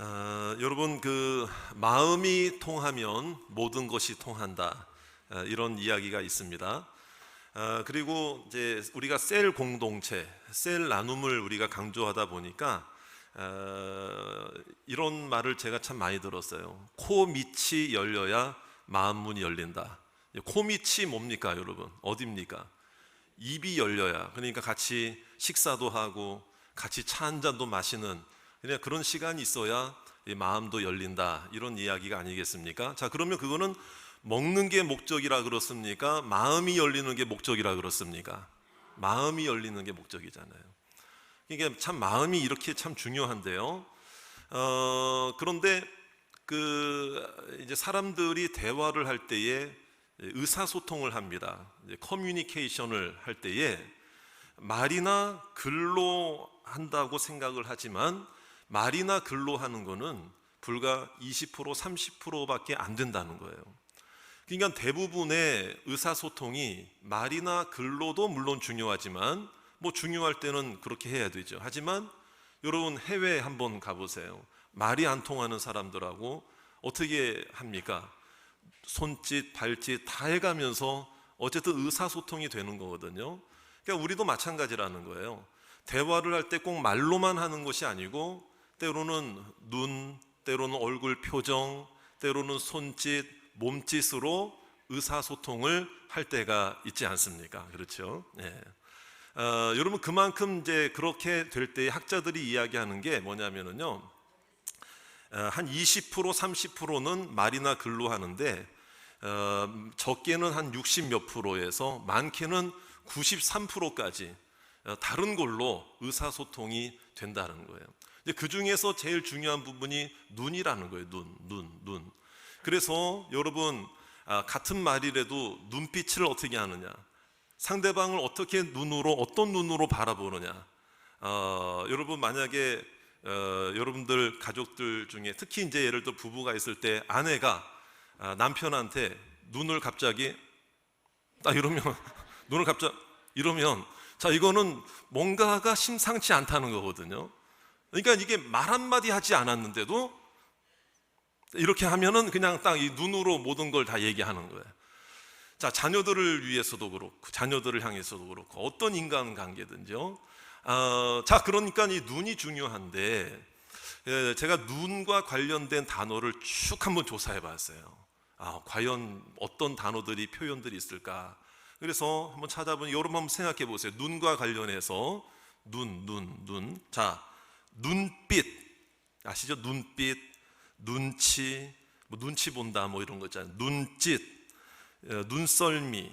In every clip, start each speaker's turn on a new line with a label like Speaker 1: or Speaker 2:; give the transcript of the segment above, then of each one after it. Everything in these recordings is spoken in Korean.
Speaker 1: 어, 여러분 그 마음이 통하면 모든 것이 통한다 어, 이런 이야기가 있습니다. 어, 그리고 이제 우리가 셀 공동체, 셀 나눔을 우리가 강조하다 보니까 어, 이런 말을 제가 참 많이 들었어요. 코 밑이 열려야 마음 문이 열린다. 코 밑이 뭡니까, 여러분? 어디입니까? 입이 열려야 그러니까 같이 식사도 하고 같이 차 한 잔도 마시는 그냥 그런 시간이 있어야 이 마음도 열린다 이런 이야기가 아니겠습니까? 자 그러면 그거는 먹는 게 목적이라 그렇습니까? 마음이 열리는 게 목적이라 그렇습니까? 마음이 열리는 게 목적이잖아요. 이게 참 마음이 이렇게 참 중요한데요. 어, 그런데 그 이제 사람들이 대화를 할 때에 의사소통을 합니다. 이제 커뮤니케이션을 할 때에 말이나 글로 한다고 생각을 하지만 말이나 글로 하는 거는 불과 20% 30%밖에 안 된다는 거예요. 그러니까 대부분의 의사소통이 말이나 글로도 물론 중요하지만 뭐 중요할 때는 그렇게 해야 되죠. 하지만 여러분 해외 한번 가보세요. 말이 안 통하는 사람들하고 어떻게 합니까? 손짓, 발짓 다 해가면서 어쨌든 의사소통이 되는 거거든요. 그러니까 우리도 마찬가지라는 거예요. 대화를 할 때 꼭 말로만 하는 것이 아니고 때로는 눈, 때로는 얼굴 표정, 때로는 손짓, 몸짓으로 의사소통을 할 때가 있지 않습니까? 그렇죠? 예. 어, 여러분 그만큼 이제 그렇게 될 때 학자들이 이야기하는 게 뭐냐면은요. 어, 한 20% 30%는 말이나 글로 하는데 어, 적게는 한 60 몇 프로에서 많게는 93%까지 어, 다른 걸로 의사소통이 된다는 거예요. 그 중에서 제일 중요한 부분이 눈이라는 거예요. 눈, 눈, 눈. 그래서 여러분 아, 같은 말이라도 눈빛을 어떻게 하느냐, 상대방을 어떻게 눈으로 어떤 눈으로 바라보느냐. 어, 여러분 만약에 어, 여러분들 가족들 중에 특히 이제 예를 들어 부부가 있을 때 아내가 아, 남편한테 눈을 갑자기 딱 이러면 눈을 갑자기 이러면 자 이거는 뭔가가 심상치 않다는 거거든요. 그러니까 이게 말 한마디 하지 않았는데도 이렇게 하면은 그냥 딱 이 눈으로 모든 걸 다 얘기하는 거예요. 자, 자녀들을 위해서도 그렇고, 자녀들을 향해서도 그렇고, 어떤 인간 관계든지요. 어, 자, 그러니까 이 눈이 중요한데, 예, 제가 눈과 관련된 단어를 쭉 한번 조사해 봤어요. 아, 과연 어떤 단어들이, 표현들이 있을까? 그래서 한번 찾아보니, 여러분 한번 생각해 보세요. 눈과 관련해서, 눈, 눈, 눈. 자, 눈빛. 아시죠? 눈빛, 눈치, 뭐 눈치 본다, 뭐 이런 거 있잖아요. 눈짓, 어, 눈썰미,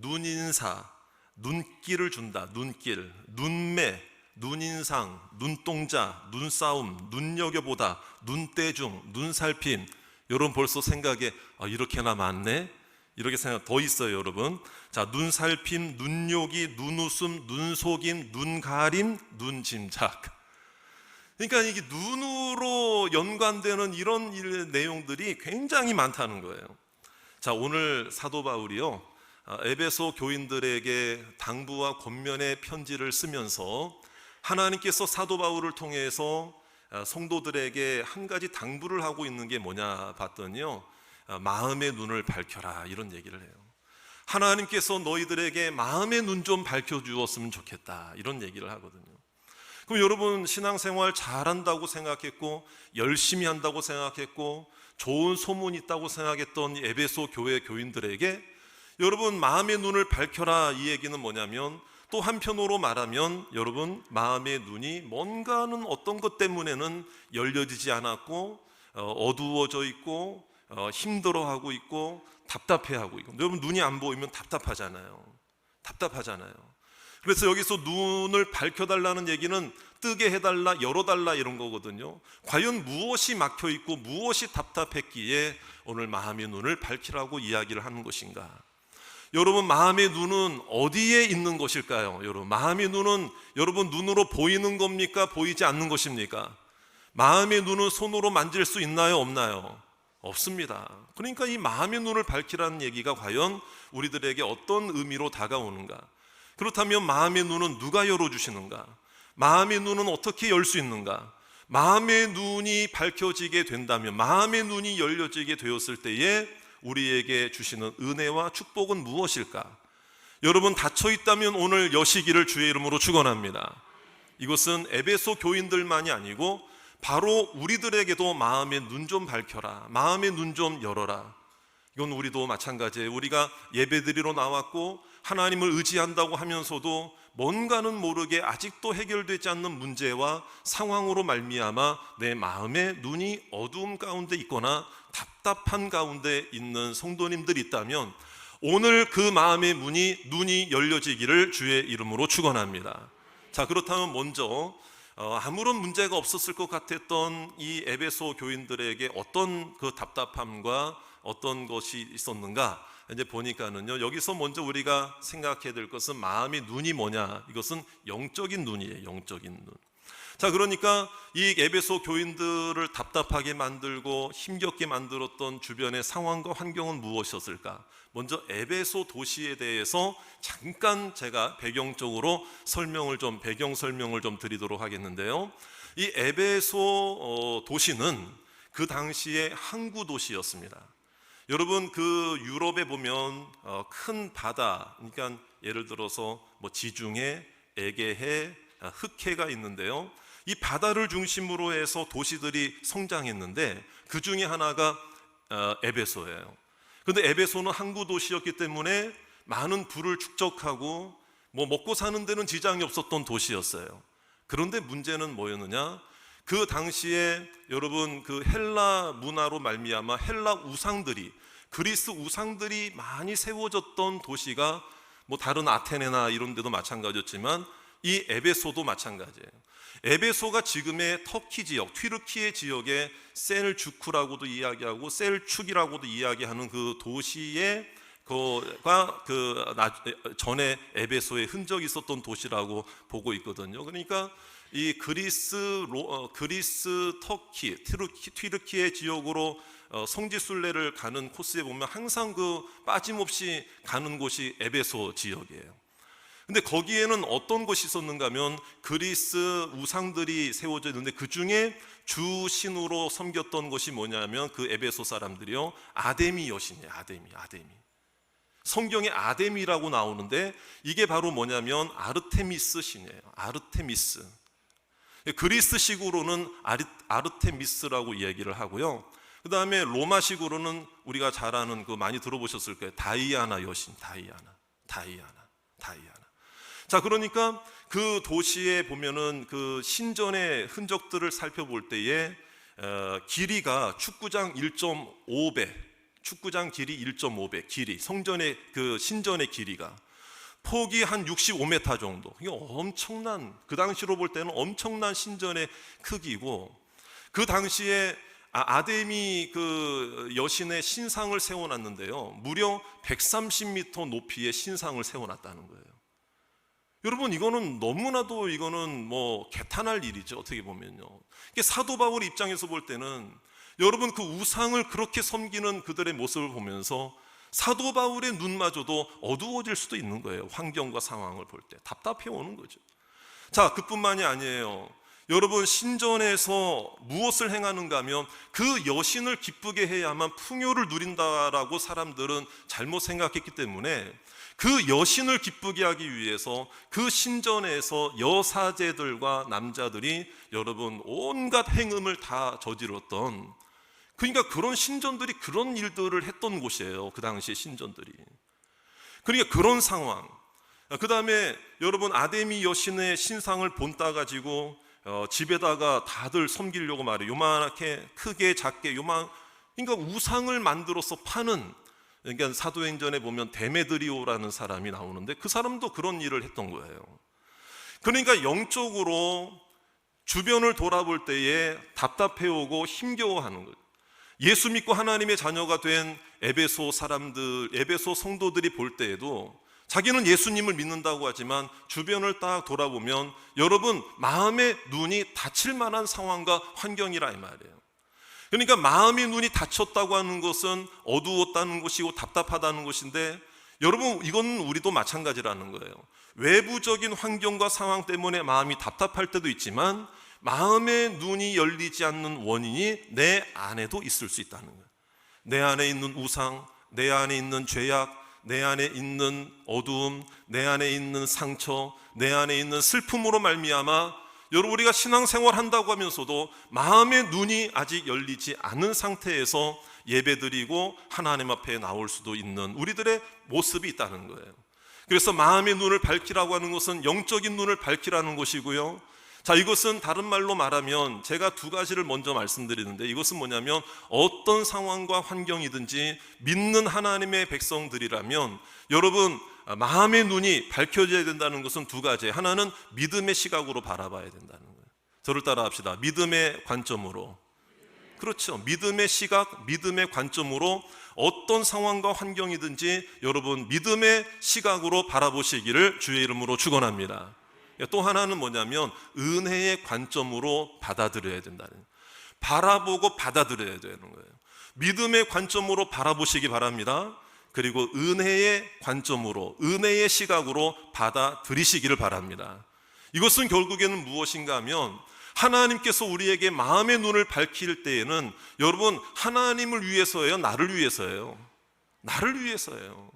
Speaker 1: 눈인사, 눈길을 준다, 눈길, 눈매, 눈인상, 눈동자, 눈싸움, 눈여겨보다, 눈대중, 눈살핌. 여러분 벌써 생각에 아, 이렇게나 많네? 이렇게 생각 더 있어요, 여러분. 자, 눈살핌, 눈요기, 눈웃음, 눈속임, 눈가림, 눈짐작. 그러니까 이게 눈으로 연관되는 이런 일, 내용들이 굉장히 많다는 거예요. 자, 오늘 사도 바울이요. 아, 에베소 교인들에게 당부와 권면의 편지를 쓰면서 하나님께서 사도 바울을 통해서 아, 성도들에게 한 가지 당부를 하고 있는 게 뭐냐 봤더니요. 아, 마음의 눈을 밝혀라 이런 얘기를 해요. 하나님께서 너희들에게 마음의 눈 좀 밝혀 주었으면 좋겠다 이런 얘기를 하거든요. 그럼 여러분 신앙생활 잘한다고 생각했고 열심히 한다고 생각했고 좋은 소문 있다고 생각했던 에베소 교회 교인들에게 여러분 마음의 눈을 밝혀라 이 얘기는 뭐냐면 또 한편으로 말하면 여러분 마음의 눈이 뭔가는 어떤 것 때문에는 열려지지 않았고 어, 어두워져 있고 어, 힘들어하고 있고 답답해하고 있고 여러분 눈이 안 보이면 답답하잖아요. 답답하잖아요. 그래서 여기서 눈을 밝혀달라는 얘기는 뜨게 해달라, 열어달라 이런 거거든요. 과연 무엇이 막혀 있고 무엇이 답답했기에 오늘 마음의 눈을 밝히라고 이야기를 하는 것인가? 여러분 마음의 눈은 어디에 있는 것일까요? 여러분 마음의 눈은 여러분 눈으로 보이는 겁니까? 보이지 않는 것입니까? 마음의 눈은 손으로 만질 수 있나요? 없나요? 없습니다. 그러니까 이 마음의 눈을 밝히라는 얘기가 과연 우리들에게 어떤 의미로 다가오는가? 그렇다면 마음의 눈은 누가 열어주시는가? 마음의 눈은 어떻게 열 수 있는가? 마음의 눈이 밝혀지게 된다면, 마음의 눈이 열려지게 되었을 때에 우리에게 주시는 은혜와 축복은 무엇일까? 여러분 닫혀 있다면 오늘 여시기를 주의 이름으로 축원합니다. 이것은 에베소 교인들만이 아니고 바로 우리들에게도 마음의 눈 좀 밝혀라. 마음의 눈 좀 열어라. 이건 우리도 마찬가지예요. 우리가 예배드리러 나왔고 하나님을 의지한다고 하면서도 뭔가는 모르게 아직도 해결되지 않는 문제와 상황으로 말미암아 내 마음의 눈이 어두움 가운데 있거나 답답한 가운데 있는 성도님들이 있다면 오늘 그 마음의 문이 눈이 열려지기를 주의 이름으로 축원합니다. 자 그렇다면 먼저 어, 아무런 문제가 없었을 것 같았던 이 에베소 교인들에게 어떤 그 답답함과 어떤 것이 있었는가 이제 보니까는요 여기서 먼저 우리가 생각해야 될 것은 마음의 눈이 뭐냐 이것은 영적인 눈이에요 영적인 눈. 자 그러니까 이 에베소 교인들을 답답하게 만들고 힘겹게 만들었던 주변의 상황과 환경은 무엇이었을까? 먼저 에베소 도시에 대해서 잠깐 제가 배경적으로 설명을 좀 배경 설명을 좀 드리도록 하겠는데요. 이 에베소 어, 도시는 그 당시에 항구 도시였습니다. 여러분 그 유럽에 보면 어, 큰 바다, 그러니까 예를 들어서 뭐 지중해, 에게해, 아, 흑해가 있는데요. 이 바다를 중심으로 해서 도시들이 성장했는데 그 중에 하나가 어, 에베소예요. 근데 에베소는 항구 도시였기 때문에 많은 부를 축적하고 뭐 먹고 사는 데는 지장이 없었던 도시였어요. 그런데 문제는 뭐였느냐? 그 당시에 여러분 그 헬라 문화로 말미암아 헬라 우상들이 그리스 우상들이 많이 세워졌던 도시가 뭐 다른 아테네나 이런 데도 마찬가지였지만 이 에베소도 마찬가지예요. 에베소가 지금의 터키 지역, 튀르키예 지역의 셀주크라고도 이야기하고 셀축이라고도 이야기하는 그 도시의 그가 그 전에 에베소에 흔적이 있었던 도시라고 보고 있거든요. 그러니까 이 그리스 로, 어, 그리스 터키 튀르키, 튀르키예 지역으로 어, 성지순례를 가는 코스에 보면 항상 그 빠짐없이 가는 곳이 에베소 지역이에요. 근데 거기에는 어떤 것이 있었는가 하면 그리스 우상들이 세워져 있는데 그 중에 주 신으로 섬겼던 것이 뭐냐면 그 에베소 사람들이요. 아데미 여신이에요. 아데미, 아데미. 성경에 아데미라고 나오는데 이게 바로 뭐냐면 아르테미스 신이에요. 아르테미스. 그리스식으로는 아르테미스라고 이야기를 하고요. 그 다음에 로마식으로는 우리가 잘 아는 그 많이 들어보셨을 거예요. 다이아나 여신, 다이아나, 다이아나, 다이아나. 자, 그러니까 그 도시에 보면은 그 신전의 흔적들을 살펴볼 때에 어, 길이가 축구장 1.5배, 축구장 길이 1.5배, 길이 성전의 그 신전의 길이가 폭이 한 65m 정도. 이게 엄청난 그 당시로 볼 때는 엄청난 신전의 크기고 그 당시에 아, 아데미 그 여신의 신상을 세워놨는데요. 무려 130m 높이의 신상을 세워놨다는 거예요. 여러분 이거는 너무나도 이거는 뭐 개탄할 일이죠 어떻게 보면요. 이게 사도 바울 입장에서 볼 때는 여러분 그 우상을 그렇게 섬기는 그들의 모습을 보면서 사도 바울의 눈마저도 어두워질 수도 있는 거예요. 환경과 상황을 볼 때 답답해 오는 거죠. 자 그뿐만이 아니에요. 여러분 신전에서 무엇을 행하는가 하면 그 여신을 기쁘게 해야만 풍요를 누린다라고 사람들은 잘못 생각했기 때문에 그 여신을 기쁘게 하기 위해서 그 신전에서 여사제들과 남자들이 여러분 온갖 행음을 다 저질렀던 그러니까 그런 신전들이 그런 일들을 했던 곳이에요. 그 당시에 신전들이. 그러니까 그런 상황. 그 다음에 여러분 아데미 여신의 신상을 본따 가지고 어, 집에다가 다들 섬기려고 말해. 요만하게 크게 작게 요만 그러니까 우상을 만들어서 파는 그러니까 사도행전에 보면 데메드리오라는 사람이 나오는데 그 사람도 그런 일을 했던 거예요. 그러니까 영적으로 주변을 돌아볼 때에 답답해오고 힘겨워하는 거예요. 예수 믿고 하나님의 자녀가 된 에베소 사람들, 에베소 성도들이 볼 때에도 자기는 예수님을 믿는다고 하지만 주변을 딱 돌아보면 여러분 마음의 눈이 닫힐 만한 상황과 환경이라 이 말이에요. 그러니까 마음의 눈이 닫혔다고 하는 것은 어두웠다는 것이고 답답하다는 것인데 여러분 이건 우리도 마찬가지라는 거예요. 외부적인 환경과 상황 때문에 마음이 답답할 때도 있지만 마음의 눈이 열리지 않는 원인이 내 안에도 있을 수 있다는 거예요. 내 안에 있는 우상, 내 안에 있는 죄악, 내 안에 있는 어두움, 내 안에 있는 상처, 내 안에 있는 슬픔으로 말미암아 여러분 우리가 신앙생활 한다고 하면서도 마음의 눈이 아직 열리지 않은 상태에서 예배드리고 하나님 앞에 나올 수도 있는 우리들의 모습이 있다는 거예요. 그래서 마음의 눈을 밝히라고 하는 것은 영적인 눈을 밝히라는 것이고요. 자, 이것은 다른 말로 말하면 제가 두 가지를 먼저 말씀드리는데 이것은 뭐냐면 어떤 상황과 환경이든지 믿는 하나님의 백성들이라면 여러분 마음의 눈이 밝혀져야 된다는 것은 두 가지. 하나는 믿음의 시각으로 바라봐야 된다는 거예요. 저를 따라 합시다. 믿음의 관점으로. 그렇죠. 믿음의 시각, 믿음의 관점으로 어떤 상황과 환경이든지 여러분 믿음의 시각으로 바라보시기를 주의 이름으로 축원합니다. 또 하나는 뭐냐면 은혜의 관점으로 받아들여야 된다는 거예요. 바라보고 받아들여야 되는 거예요. 믿음의 관점으로 바라보시기 바랍니다. 그리고 은혜의 관점으로 은혜의 시각으로 받아들이시기를 바랍니다. 이것은 결국에는 무엇인가 하면 하나님께서 우리에게 마음의 눈을 밝힐 때에는 여러분 하나님을 위해서예요, 나를 위해서예요. 나를 위해서예요.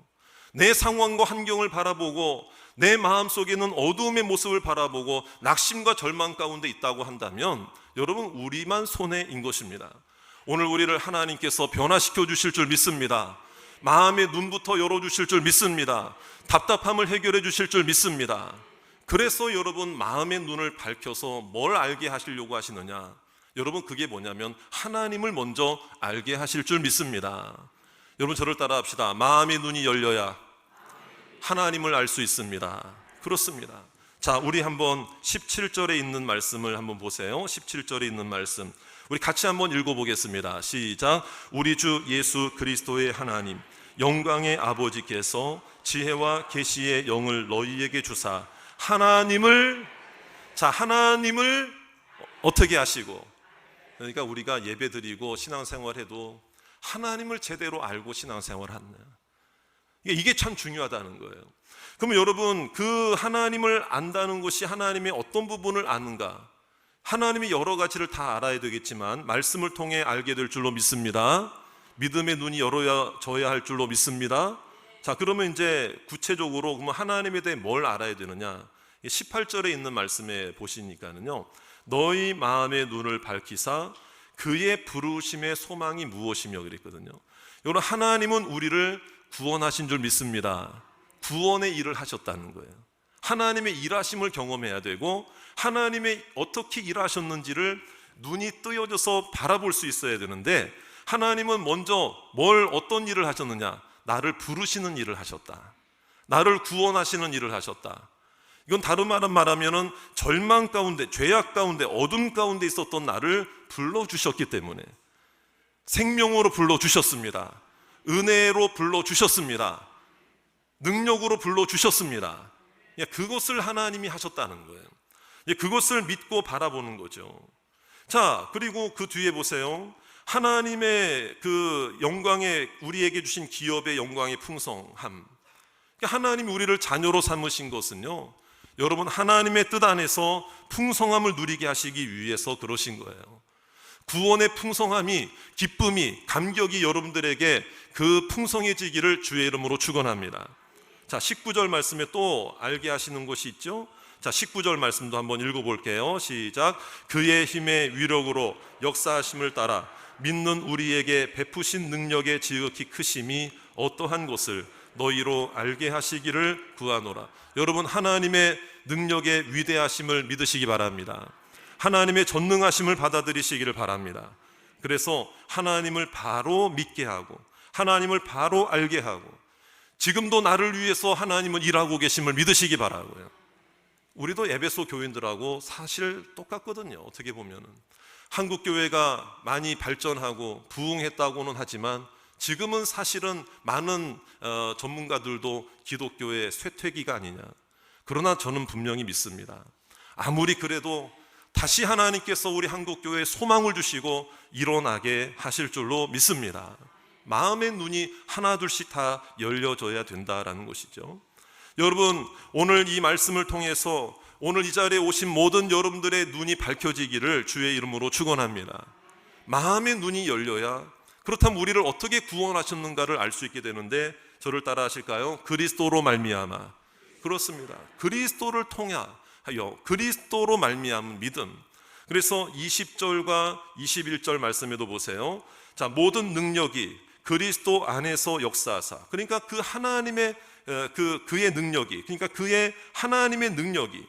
Speaker 1: 내 상황과 환경을 바라보고 내 마음 속에는 어두움의 모습을 바라보고 낙심과 절망 가운데 있다고 한다면 여러분 우리만 손해인 것입니다. 오늘 우리를 하나님께서 변화시켜 주실 줄 믿습니다. 마음의 눈부터 열어 주실 줄 믿습니다. 답답함을 해결해 주실 줄 믿습니다. 그래서 여러분 마음의 눈을 밝혀서 뭘 알게 하시려고 하시느냐? 여러분 그게 뭐냐면 하나님을 먼저 알게 하실 줄 믿습니다. 여러분 저를 따라 합시다. 마음의 눈이 열려야 하나님을 알 수 있습니다. 그렇습니다. 자, 우리 한번 17절에 있는 말씀을 한번 보세요. 17절에 있는 말씀. 우리 같이 한번 읽어보겠습니다. 시작. 우리 주 예수 그리스도의 하나님, 영광의 아버지께서 지혜와 계시의 영을 너희에게 주사 하나님을 자 하나님을 어떻게 하시고 그러니까 우리가 예배드리고 신앙생활해도 하나님을 제대로 알고 신앙생활하는 이게 참 중요하다는 거예요. 그러면 여러분 그 하나님을 안다는 것이 하나님의 어떤 부분을 아는가? 하나님이 여러 가지를 다 알아야 되겠지만 말씀을 통해 알게 될 줄로 믿습니다. 믿음의 눈이 열어져야 할 줄로 믿습니다. 자, 그러면 이제 구체적으로 그러면 하나님에 대해 뭘 알아야 되느냐? 18절에 있는 말씀에 보시니까는요. 너희 마음의 눈을 밝히사 그의 부르심의 소망이 무엇이며 그랬거든요. 여러분 하나님은 우리를 구원하신 줄 믿습니다. 구원의 일을 하셨다는 거예요. 하나님의 일하심을 경험해야 되고 하나님의 어떻게 일하셨는지를 눈이 뜨여져서 바라볼 수 있어야 되는데 하나님은 먼저 뭘 어떤 일을 하셨느냐? 나를 부르시는 일을 하셨다. 나를 구원하시는 일을 하셨다. 이건 다른 말은 말하면은 절망 가운데, 죄악 가운데, 어둠 가운데 있었던 나를 불러 주셨기 때문에 생명으로 불러 주셨습니다. 은혜로 불러 주셨습니다. 능력으로 불러 주셨습니다. 그것을 하나님이 하셨다는 거예요. 그것을 믿고 바라보는 거죠. 자, 그리고 그 뒤에 보세요. 하나님의 그 영광의 우리에게 주신 기업의 영광의 풍성함. 하나님이 우리를 자녀로 삼으신 것은요. 여러분 하나님의 뜻 안에서 풍성함을 누리게 하시기 위해서 그러신 거예요. 구원의 풍성함이 기쁨이 감격이 여러분들에게 그 풍성해지기를 주의 이름으로 축원합니다. 자, 19절 말씀에 또 알게 하시는 것이 있죠. 자, 19절 말씀도 한번 읽어 볼게요. 시작. 그의 힘의 위력으로 역사하심을 따라 믿는 우리에게 베푸신 능력의 지극히 크심이 어떠한 것을 너희로 알게 하시기를 구하노라. 여러분 하나님의 능력의 위대하심을 믿으시기 바랍니다. 하나님의 전능하심을 받아들이시기를 바랍니다. 그래서 하나님을 바로 믿게 하고 하나님을 바로 알게 하고 지금도 나를 위해서 하나님은 일하고 계심을 믿으시기 바라고요. 우리도 에베소 교인들하고 사실 똑같거든요. 어떻게 보면은 한국 교회가 많이 발전하고 부흥했다고는 하지만 지금은 사실은 많은 어, 전문가들도 기독교의 쇠퇴기가 아니냐. 그러나 저는 분명히 믿습니다. 아무리 그래도 다시 하나님께서 우리 한국 교회에 소망을 주시고 일어나게 하실 줄로 믿습니다. 마음의 눈이 하나둘씩 다 열려져야 된다라는 것이죠. 여러분, 오늘 이 말씀을 통해서 오늘 이 자리에 오신 모든 여러분들의 눈이 밝혀지기를 주의 이름으로 축원합니다. 마음의 눈이 열려야 그렇다면 우리를 어떻게 구원하셨는가를 알 수 있게 되는데 저를 따라 하실까요? 그리스도로 말미암아. 그렇습니다. 그리스도를 통 하여 그리스도로 말미암은 믿음. 그래서 20절과 21절 말씀에도 보세요. 자, 모든 능력이 그리스도 안에서 역사하사. 그러니까 그 하나님의 어, 그 그의 능력이 그러니까 그의 하나님의 능력이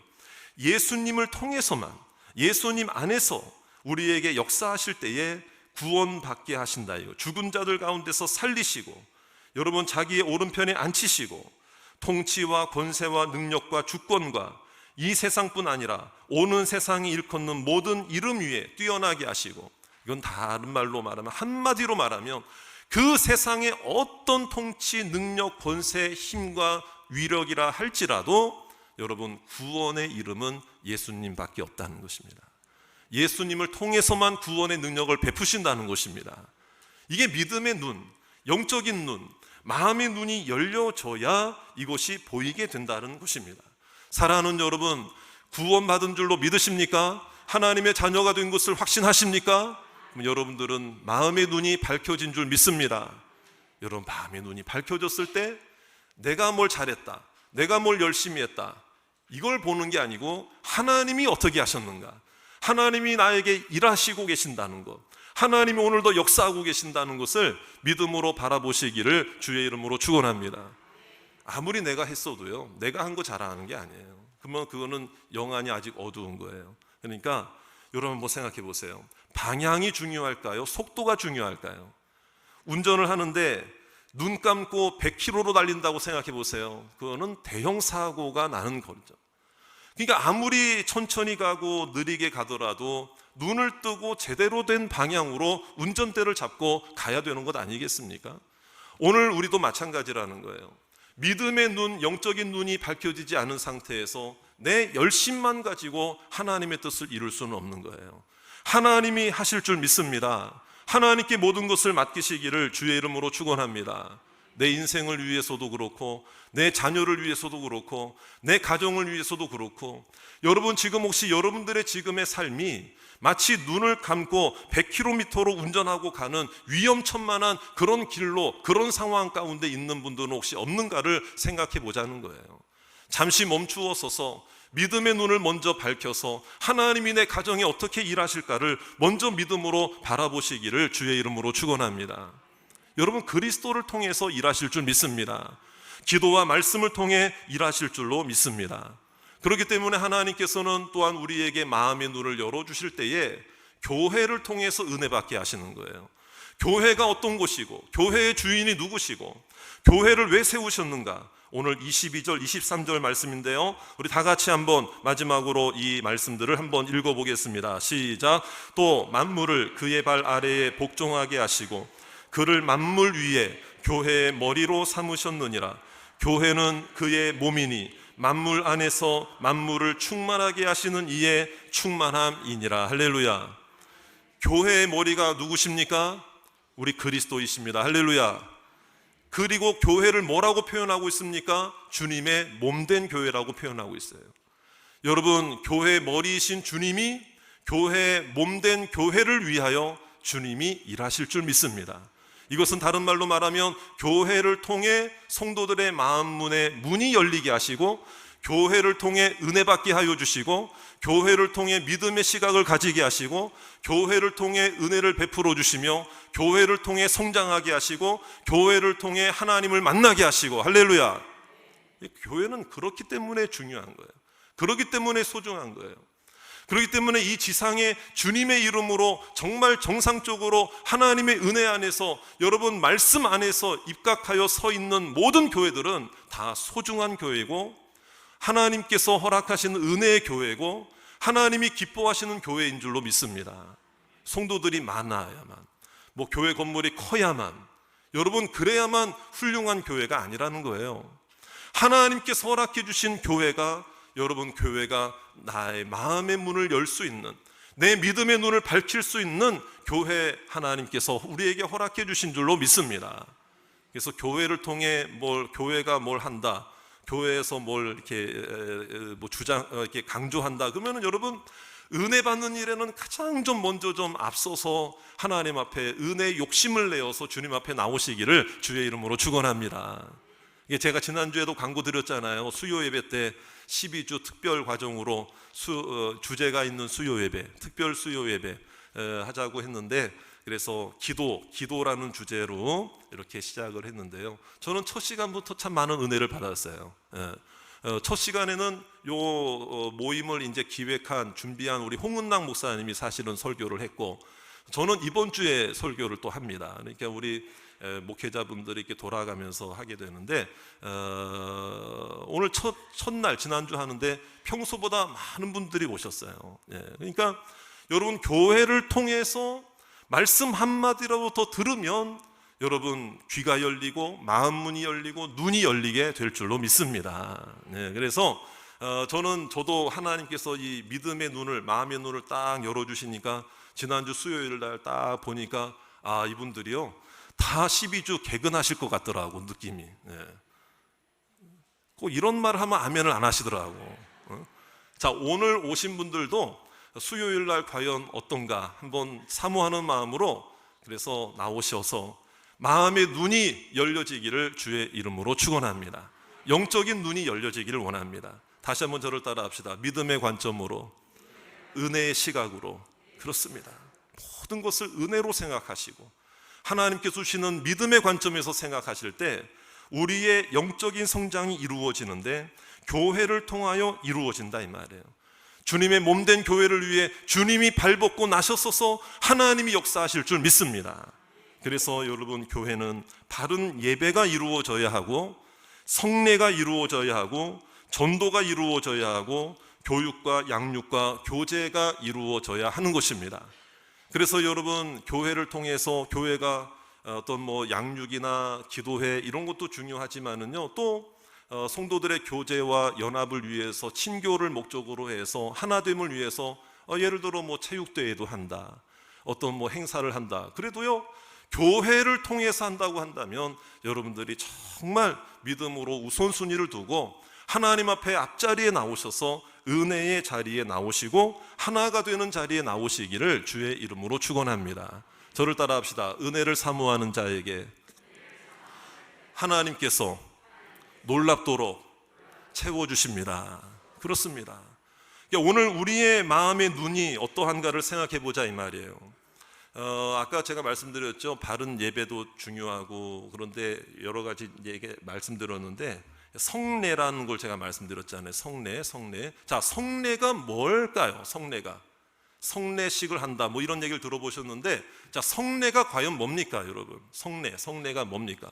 Speaker 1: 예수님을 통해서만 예수님 안에서 우리에게 역사하실 때에 구원받게 하신다 이거. 죽은 자들 가운데서 살리시고 여러분 자기의 오른편에 앉히시고 통치와 권세와 능력과 주권과 이 세상뿐 아니라 오는 세상이 일컫는 모든 이름 위에 뛰어나게 하시고 이건 다른 말로 말하면 한마디로 말하면 그 세상의 어떤 통치, 능력, 권세, 힘과 위력이라 할지라도 여러분 구원의 이름은 예수님밖에 없다는 것입니다. 예수님을 통해서만 구원의 능력을 베푸신다는 것입니다. 이게 믿음의 눈, 영적인 눈, 마음의 눈이 열려져야 이것이 보이게 된다는 것입니다. 사랑하는 여러분, 구원받은 줄로 믿으십니까? 하나님의 자녀가 된 것을 확신하십니까? 그럼 여러분들은 마음의 눈이 밝혀진 줄 믿습니다. 여러분, 마음의 눈이 밝혀졌을 때 내가 뭘 잘했다, 내가 뭘 열심히 했다, 이걸 보는 게 아니고 하나님이 어떻게 하셨는가, 하나님이 나에게 일하시고 계신다는 것, 하나님이 오늘도 역사하고 계신다는 것을 믿음으로 바라보시기를 주의 이름으로 축원합니다. 아무리 내가 했어도요, 내가 한 거 잘하는 게 아니에요. 그러면 그거는 영안이 아직 어두운 거예요. 그러니까 여러분 한번 생각해 보세요. 방향이 중요할까요? 속도가 중요할까요? 운전을 하는데 눈 감고 100km로 달린다고 생각해 보세요. 그거는 대형 사고가 나는 거죠. 그러니까 아무리 천천히 가고 느리게 가더라도 눈을 뜨고 제대로 된 방향으로 운전대를 잡고 가야 되는 것 아니겠습니까? 오늘 우리도 마찬가지라는 거예요. 믿음의 눈, 영적인 눈이 밝혀지지 않은 상태에서 내 열심만 가지고 하나님의 뜻을 이룰 수는 없는 거예요. 하나님이 하실 줄 믿습니다. 하나님께 모든 것을 맡기시기를 주의 이름으로 축원합니다. 내 인생을 위해서도 그렇고 내 자녀를 위해서도 그렇고 내 가정을 위해서도 그렇고 여러분 지금 혹시 여러분들의 지금의 삶이 마치 눈을 감고 100km로 운전하고 가는 위험천만한 그런 길로 그런 상황 가운데 있는 분들은 혹시 없는가를 생각해 보자는 거예요. 잠시 멈추어 서서 믿음의 눈을 먼저 밝혀서 하나님이 내 가정에 어떻게 일하실까를 먼저 믿음으로 바라보시기를 주의 이름으로 축원합니다. 여러분 그리스도를 통해서 일하실 줄 믿습니다. 기도와 말씀을 통해 일하실 줄로 믿습니다. 그렇기 때문에 하나님께서는 또한 우리에게 마음의 눈을 열어 주실 때에 교회를 통해서 은혜 받게 하시는 거예요. 교회가 어떤 곳이고 교회의 주인이 누구시고 교회를 왜 세우셨는가? 오늘 22절, 23절 말씀인데요. 우리 다 같이 한번 마지막으로 이 말씀들을 한번 읽어 보겠습니다. 시작. 또 만물을 그의 발 아래에 복종하게 하시고 그를 만물 위에 교회의 머리로 삼으셨느니라. 교회는 그의 몸이니 만물 안에서 만물을 충만하게 하시는 이의 충만함이니라. 할렐루야. 교회의 머리가 누구십니까? 우리 그리스도이십니다. 할렐루야. 그리고 교회를 뭐라고 표현하고 있습니까? 주님의 몸된 교회라고 표현하고 있어요. 여러분, 교회의 머리이신 주님이 교회의 몸된 교회를 위하여 주님이 일하실 줄 믿습니다. 이것은 다른 말로 말하면 교회를 통해 성도들의 마음 문에 문이 열리게 하시고 교회를 통해 은혜 받게 하여 주시고 교회를 통해 믿음의 시각을 가지게 하시고 교회를 통해 은혜를 베풀어 주시며 교회를 통해 성장하게 하시고 교회를 통해 하나님을 만나게 하시고 할렐루야. 교회는 그렇기 때문에 중요한 거예요. 그렇기 때문에 소중한 거예요. 그렇기 때문에 이 지상에 주님의 이름으로 정말 정상적으로 하나님의 은혜 안에서 여러분 말씀 안에서 입각하여 서 있는 모든 교회들은 다 소중한 교회고 하나님께서 허락하시는 은혜의 교회고 하나님이 기뻐하시는 교회인 줄로 믿습니다. 성도들이 많아야만, 뭐 교회 건물이 커야만, 여러분 그래야만 훌륭한 교회가 아니라는 거예요. 하나님께서 허락해 주신 교회가 여러분 교회가 나의 마음의 문을 열 수 있는 내 믿음의 눈을 밝힐 수 있는 교회 하나님께서 우리에게 허락해 주신 줄로 믿습니다. 그래서 교회를 통해 뭘 교회가 뭘 한다. 교회에서 뭘 이렇게 뭐 주장 어, 이렇게 강조한다 그러면은 여러분 은혜 받는 일에는 가장 좀 먼저 좀 앞서서 하나님 앞에 은혜 욕심을 내어서 주님 앞에 나오시기를 주의 이름으로 축원합니다. 이게 제가 지난주에도 광고 드렸잖아요. 수요 예배 때 12주 특별 과정으로 수, 어, 주제가 있는 수요 예배, 특별 수요 예배 에, 하자고 했는데 그래서 기도, 기도라는 주제로 이렇게 시작을 했는데요. 저는 첫 시간부터 참 많은 은혜를 받았어요. 예. 어, 첫 시간에는 요 어, 모임을 이제 기획한 준비한 우리 홍은랑 목사님이 사실은 설교를 했고 저는 이번 주에 설교를 또 합니다. 그러니까 우리 에, 목회자분들이 이렇게 돌아가면서 하게 되는데 어, 오늘 첫 첫날 지난주 하는데 평소보다 많은 분들이 오셨어요. 예, 그러니까 여러분 교회를 통해서 말씀 한 마디라도 더 들으면 여러분 귀가 열리고 마음 문이 열리고 눈이 열리게 될 줄로 믿습니다. 네, 그래서 어, 저는 저도 하나님께서 이 믿음의 눈을 마음의 눈을 딱 열어 주시니까 지난주 수요일 날 딱 보니까 아 이분들이요 다 12주 개근하실 것 같더라고 느낌이. 네. 꼭 이런 말을 하면 아멘을 안 하시더라고. 어? 자 오늘 오신 분들도 수요일 날 과연 어떤가 한번 사모하는 마음으로 그래서 나오셔서 마음의 눈이 열려지기를 주의 이름으로 축원합니다. 영적인 눈이 열려지기를 원합니다. 다시 한번 저를 따라 합시다. 믿음의 관점으로 은혜의 시각으로 그렇습니다. 모든 것을 은혜로 생각하시고 하나님께 주시는 믿음의 관점에서 생각하실 때 우리의 영적인 성장이 이루어지는데 교회를 통하여 이루어진다 이 말이에요. 주님의 몸된 교회를 위해 주님이 발벗고 나셨어서 하나님이 역사하실 줄 믿습니다. 그래서 여러분 교회는 바른 예배가 이루어져야 하고 성례가 이루어져야 하고 전도가 이루어져야 하고 교육과 양육과 교제가 이루어져야 하는 것입니다. 그래서 여러분 교회를 통해서 교회가 어떤 뭐 양육이나 기도회 이런 것도 중요하지만은요 또 어, 성도들의 교제와 연합을 위해서 친교를 목적으로 해서 하나됨을 위해서 어, 예를 들어 뭐 체육대회도 한다 어떤 뭐 행사를 한다 그래도요 교회를 통해서 한다고 한다면 여러분들이 정말 믿음으로 우선순위를 두고 하나님 앞에 앞자리에 나오셔서 은혜의 자리에 나오시고 하나가 되는 자리에 나오시기를 주의 이름으로 축원합니다. 저를 따라합시다. 은혜를 사모하는 자에게 하나님께서 놀랍도록 채워 주십니다. 그렇습니다. 그러니까 오늘 우리의 마음의 눈이 어떠한가를 생각해 보자 이 말이에요. 어, 아까 제가 말씀드렸죠. 바른 예배도 중요하고 그런데 여러 가지 얘기 말씀드렸는데 성례라는 걸 제가 말씀드렸잖아요. 성례, 성례. 자, 성례가 뭘까요? 성례가 성례식을 한다. 뭐 이런 얘기를 들어보셨는데, 자, 성례가 과연 뭡니까, 여러분? 성례, 성례가 뭡니까?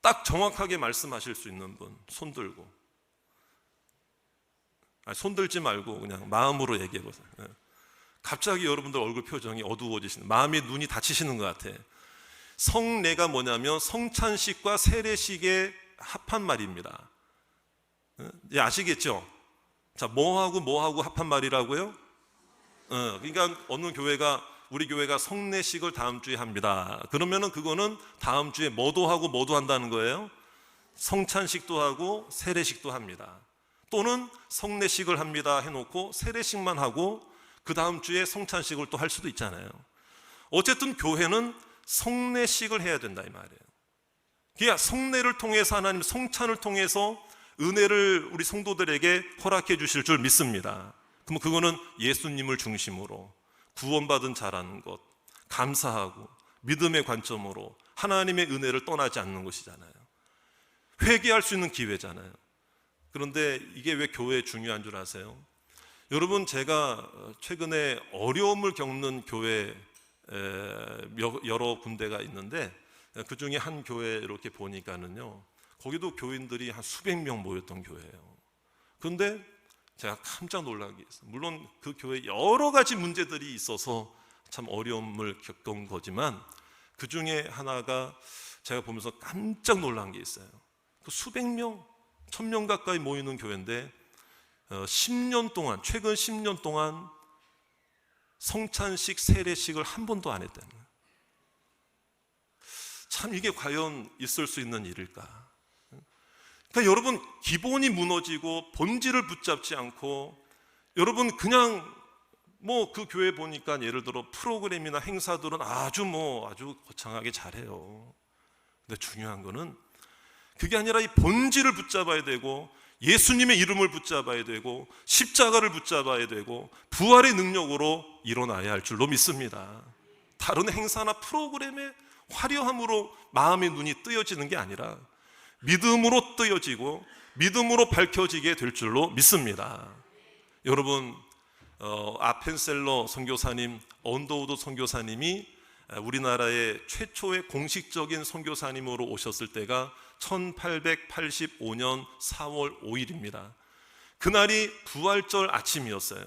Speaker 1: 딱 정확하게 말씀하실 수 있는 분, 손 들고. 아니, 손 들지 말고 그냥 마음으로 얘기해 보세요. 예. 갑자기 여러분들 얼굴 표정이 어두워지시는, 마음이 눈이 닫히시는 것 같아. 성례가 뭐냐면 성찬식과 세례식의 합한 말입니다. 예, 아시겠죠? 자, 뭐하고 뭐하고 합한 말이라고요? 어, 그러니까 어느 교회가 우리 교회가 성례식을 다음 주에 합니다. 그러면은 그거는 다음 주에 뭐도 하고 뭐도 한다는 거예요. 성찬식도 하고 세례식도 합니다. 또는 성례식을 합니다 해놓고 세례식만 하고 그 다음 주에 성찬식을 또 할 수도 있잖아요. 어쨌든 교회는 성례식을 해야 된다 이 말이에요. 그러니까 성례를 통해서 하나님 성찬을 통해서 은혜를 우리 성도들에게 허락해 주실 줄 믿습니다. 그럼 그거는 예수님을 중심으로 구원받은 자라는 것, 감사하고 믿음의 관점으로 하나님의 은혜를 떠나지 않는 것이잖아요. 회개할 수 있는 기회잖아요. 그런데 이게 왜 교회에 중요한 줄 아세요? 여러분 제가 최근에 어려움을 겪는 교회 여러 군데가 있는데 그 중에 한 교회 이렇게 보니까는요 거기도 교인들이 한 수백 명 모였던 교회예요. 그런데 제가 깜짝 놀란 게 있어요. 물론 그 교회 여러 가지 문제들이 있어서 참 어려움을 겪은 거지만 그 중에 하나가 제가 보면서 깜짝 놀란 게 있어요. 그 수백 명, 천 명 가까이 모이는 교회인데 어, 10년 동안 최근 10년 동안 성찬식 세례식을 한 번도 안 했다는 거예요. 참 이게 과연 있을 수 있는 일일까? 그러니까 여러분 기본이 무너지고 본질을 붙잡지 않고 여러분 그냥 뭐 그 교회 보니까 예를 들어 프로그램이나 행사들은 아주 뭐 아주 거창하게 잘해요. 근데 중요한 거는 그게 아니라 이 본질을 붙잡아야 되고 예수님의 이름을 붙잡아야 되고 십자가를 붙잡아야 되고 부활의 능력으로 일어나야 할 줄로 믿습니다. 다른 행사나 프로그램의 화려함으로 마음의 눈이 뜨여지는 게 아니라 믿음으로 뜨여지고 믿음으로 밝혀지게 될 줄로 믿습니다. 여러분 어, 아펜셀러 선교사님, 언더우드 선교사님이 우리나라의 최초의 공식적인 선교사님으로 오셨을 때가 1885년 4월 5일입니다. 그날이 부활절 아침이었어요.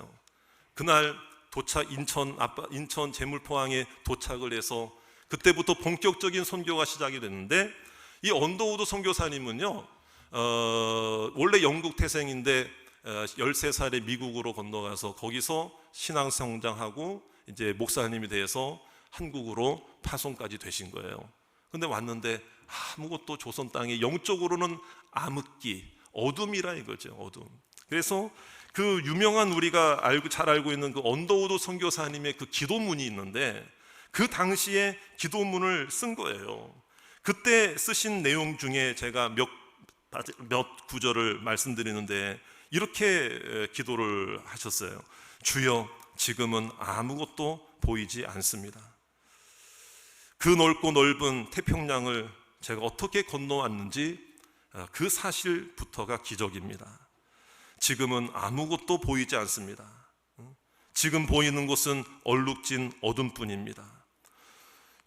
Speaker 1: 그날 도착 인천 인천 제물포항에 도착을 해서 그때부터 본격적인 선교가 시작이 됐는데 이 언더우드 선교사님은요 어, 원래 영국 태생인데 어, 13살에 미국으로 건너가서 거기서 신앙 성장하고 이제 목사님이 돼서 한국으로 파송까지 되신 거예요. 근데 왔는데 아무것도 조선 땅에 영적으로는 암흑기, 어둠이라 이거죠. 어둠. 그래서 그 유명한 우리가 알고 잘 알고 있는 그 언더우드 선교사님의 그 기도문이 있는데 그 당시에 기도문을 쓴 거예요. 그때 쓰신 내용 중에 제가 몇, 몇 구절을 말씀드리는데 이렇게 기도를 하셨어요. 주여, 지금은 아무것도 보이지 않습니다. 그 넓고 넓은 태평양을 제가 어떻게 건너왔는지 그 사실부터가 기적입니다. 지금은 아무것도 보이지 않습니다. 지금 보이는 곳은 얼룩진 어둠뿐입니다.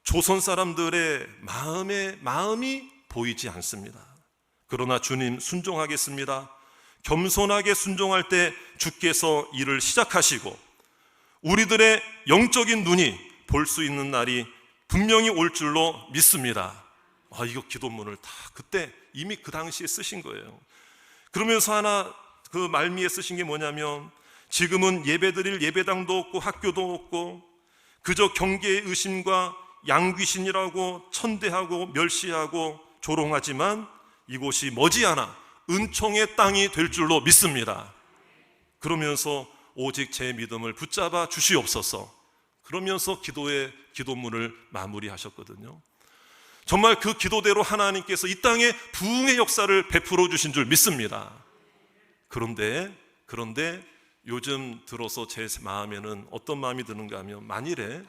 Speaker 1: 조선 사람들의 마음의 마음이 보이지 않습니다. 그러나 주님 순종하겠습니다. 겸손하게 순종할 때 주께서 일을 시작하시고 우리들의 영적인 눈이 볼 수 있는 날이 분명히 올 줄로 믿습니다. 아, 이거 기도문을 다 그때 이미 그 당시에 쓰신 거예요. 그러면서 하나 그 말미에 쓰신 게 뭐냐면 지금은 예배드릴 예배당도 없고 학교도 없고 그저 경계의 의심과 양귀신이라고 천대하고 멸시하고 조롱하지만 이곳이 머지않아 은총의 땅이 될 줄로 믿습니다. 그러면서 오직 제 믿음을 붙잡아 주시옵소서. 그러면서 기도의 기도문을 마무리하셨거든요. 정말 그 기도대로 하나님께서 이 땅에 부흥의 역사를 베풀어 주신 줄 믿습니다. 그런데 그런데 요즘 들어서 제 마음에는 어떤 마음이 드는가 하면 만일에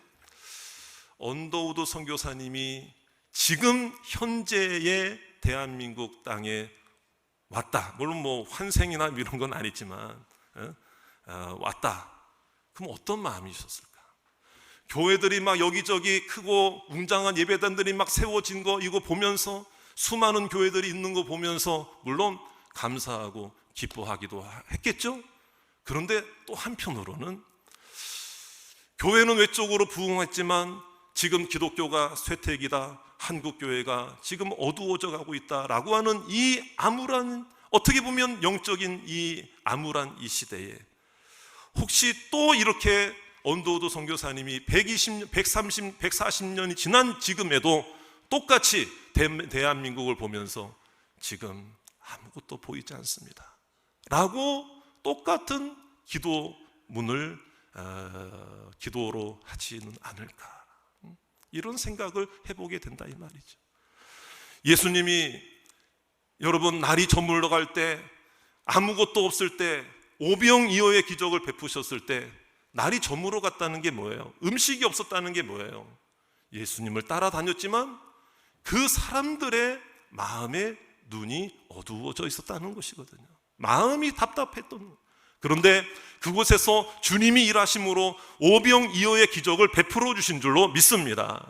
Speaker 1: 언더우드 선교사님이 지금 현재의 대한민국 땅에 왔다. 물론 뭐 환생이나 이런 건 아니지만 어? 어, 왔다. 그럼 어떤 마음이셨을까? 교회들이 막 여기저기 크고 웅장한 예배단들이 막 세워진 거 이거 보면서 수많은 교회들이 있는 거 보면서 물론 감사하고 기뻐하기도 했겠죠. 그런데 또 한편으로는 교회는 외적으로 부흥했지만 지금 기독교가 쇠퇴기다. 한국 교회가 지금 어두워져 가고 있다라고 하는 이 암울한 어떻게 보면 영적인 이 암울한 이 시대에 혹시 또 이렇게 언도우드 선교사님이 120, 130, 140년이 지난 지금에도 똑같이 대한민국을 보면서 지금 아무것도 보이지 않습니다. 라고 똑같은 기도문을 어, 기도로 하지는 않을까. 이런 생각을 해보게 된다 이 말이죠. 예수님이 여러분 날이 저물러 갈 때 아무것도 없을 때 오병이어의 기적을 베푸셨을 때 날이 저물어 갔다는 게 뭐예요? 음식이 없었다는 게 뭐예요? 예수님을 따라다녔지만 그 사람들의 마음의 눈이 어두워져 있었다는 것이거든요. 마음이 답답했던 그런데 그곳에서 주님이 일하심으로 오병이어의 기적을 베풀어 주신 줄로 믿습니다.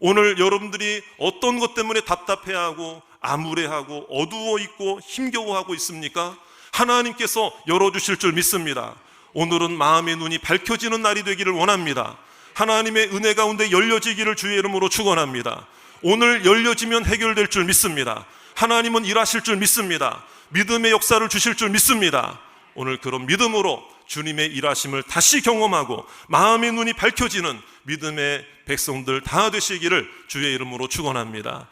Speaker 1: 오늘 여러분들이 어떤 것 때문에 답답해하고 암울해하고 어두워 있고 힘겨워하고 있습니까? 하나님께서 열어주실 줄 믿습니다. 오늘은 마음의 눈이 밝혀지는 날이 되기를 원합니다. 하나님의 은혜 가운데 열려지기를 주의 이름으로 축원합니다. 오늘 열려지면 해결될 줄 믿습니다. 하나님은 일하실 줄 믿습니다. 믿음의 역사를 주실 줄 믿습니다. 오늘 그런 믿음으로 주님의 일하심을 다시 경험하고 마음의 눈이 밝혀지는 믿음의 백성들 다 되시기를 주의 이름으로 축원합니다.